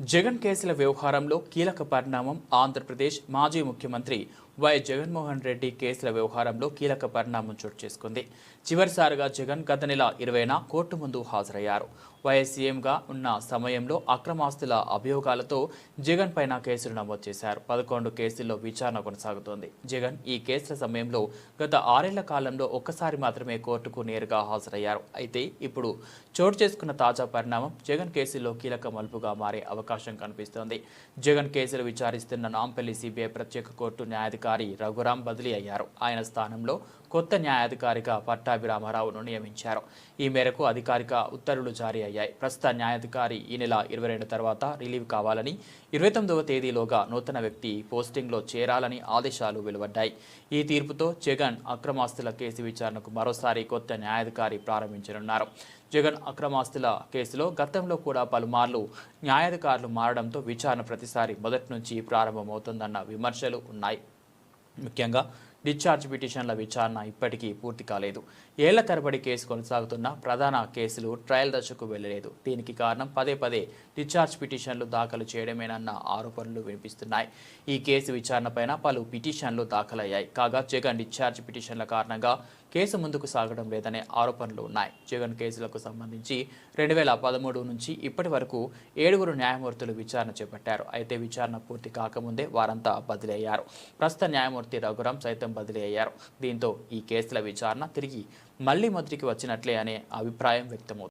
జగన్ కేసుల వ్యవహారంలో కీలక పరిణామం ఆంధ్రప్రదేశ్ మాజీ ముఖ్యమంత్రి వై జగన్మోహన్ రెడ్డి కేసుల వ్యవహారంలో కీలక పరిణామం చోటు చేసుకుంది. చివరిసారిగా జగన్ గత నెల ఇరవైన కోర్టు ముందు హాజరయ్యారు. వైఎస్ సీఎంగా ఉన్న సమయంలో అక్రమాస్తుల అభియోగాలతో జగన్ పైన కేసులు నమోదు చేశారు. పదకొండు కేసుల్లో విచారణ కొనసాగుతోంది. జగన్ ఈ కేసుల సమయంలో గత ఆరేళ్ళ కాలంలో ఒక్కసారి మాత్రమే కోర్టుకు నేరుగా హాజరయ్యారు. అయితే ఇప్పుడు చోటు చేసుకున్న తాజా పరిణామం జగన్ కేసుల్లో కీలక మలుపుగా మారే అవకాశం కనిపిస్తోంది. జగన్ కేసులు విచారిస్తున్న నాంపల్లి సిబిఐ ప్రత్యేక కోర్టు న్యాయాధికారి రఘురాం బదిలీ అయ్యారు. ఆయన స్థానంలో కొత్త న్యాయాధికారిగా పట్టాభిరామారావును నియమించారు. ఈ మేరకు అధికారిక ఉత్తర్వులు జారీ అయ్యాయి. ప్రస్తుత న్యాయాధికారి ఈ నెల ఇరవై రెండు తర్వాత రిలీవ్ కావాలని ఇరవై తొమ్మిదవ తేదీలోగా నూతన వ్యక్తి పోస్టింగ్లో చేరాలని ఆదేశాలు వెలువడ్డాయి. ఈ తీర్పుతో జగన్ అక్రమాస్తుల కేసు విచారణకు మరోసారి కొత్త న్యాయాధికారి ప్రారంభించనున్నారు. జగన్ అక్రమాస్తుల కేసులో గతంలో కూడా పలుమార్లు న్యాయాధికారులు మారడంతో విచారణ ప్రతిసారి మొదటి నుంచి ప్రారంభమవుతుందన్న విమర్శలు ఉన్నాయి. ముఖ్యంగా డిశ్చార్జ్ పిటిషన్ల విచారణ ఇప్పటికీ పూర్తి కాలేదు. ఏళ్ళ తరబడి కేసు కొనసాగుతున్న ప్రధాన కేసులు ట్రయల్ దశకు వెళ్ళలేదు దీనికి కారణం పదే పదే డిశ్చార్జ్ పిటిషన్లు దాఖలు చేయడమేనన్న ఆరోపణలు వినిపిస్తున్నాయి. ఈ కేసు విచారణపైన పలు పిటిషన్లు దాఖలయ్యాయి. కాగా జగన్ డిశ్చార్జ్ పిటిషన్ల కారణంగా కేసు ముందుకు సాగడం లేదనే ఆరోపణలు ఉన్నాయి. జగన్ కేసులకు సంబంధించి రెండు వేల పదమూడు నుంచి ఇప్పటి వరకు ఏడుగురు న్యాయమూర్తులు విచారణ చేపట్టారు. అయితే విచారణ పూర్తి కాకముందే వారంతా బదిలయ్యారు ప్రస్తుత న్యాయమూర్తి రఘురాం సైతం బదిలీ అయ్యారు. దీంతో ఈ కేసుల విచారణ తిరిగి మళ్ళీ మొదటికి వచ్చినట్లే అనే అభిప్రాయం వ్యక్తమవుతుంది.